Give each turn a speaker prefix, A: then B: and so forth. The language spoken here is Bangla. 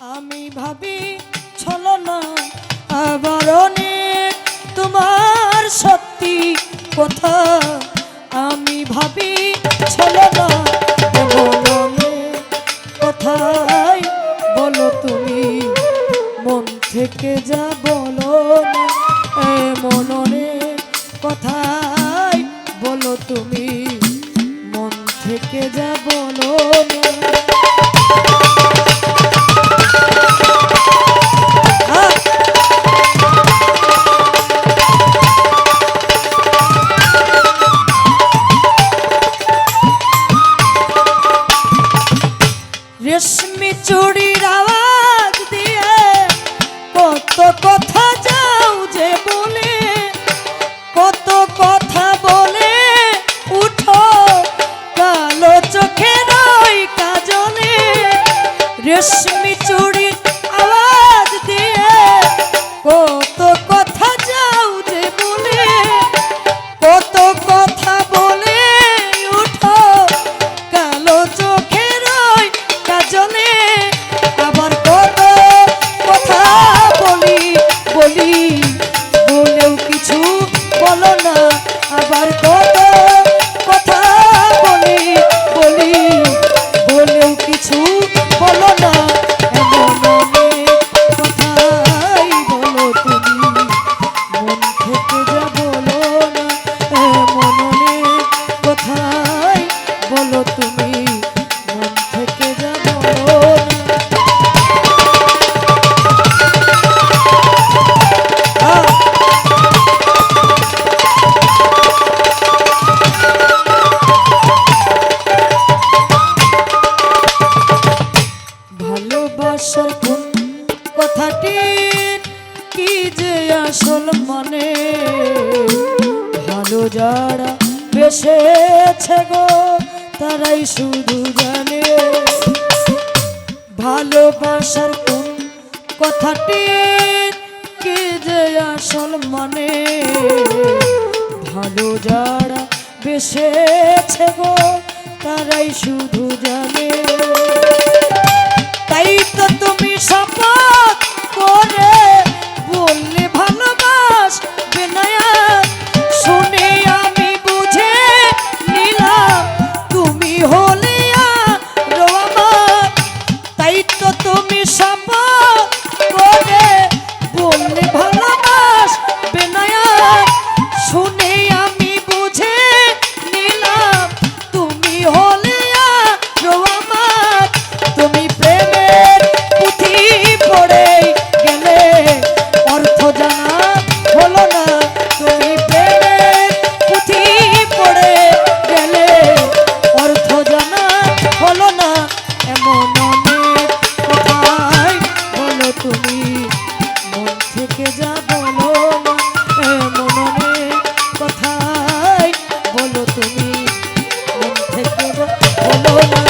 A: আমি ভাবি ছলো না। আবার অনেক তোমার সত্যি কথা। আমি ভাবি ছলো না। কোথায় বলো তুমি। মন থেকে যা বলো না এমন অনেক কথাই বলো তুমি। মন থেকে যা বলো না। কথাটি কি যে আসল মানে? ভালো যারা বেসেছে গো, তারাই শুধু জানে। ভালোবাসার কোন কথাটি কি যে আসল মানে? ভালো যারা বেসেছে গো, তারাই শুধু জানে। তাই তো তুমি শপথ থেকে যা বলো মনে কথাই বলো তুমি থেকে বলো না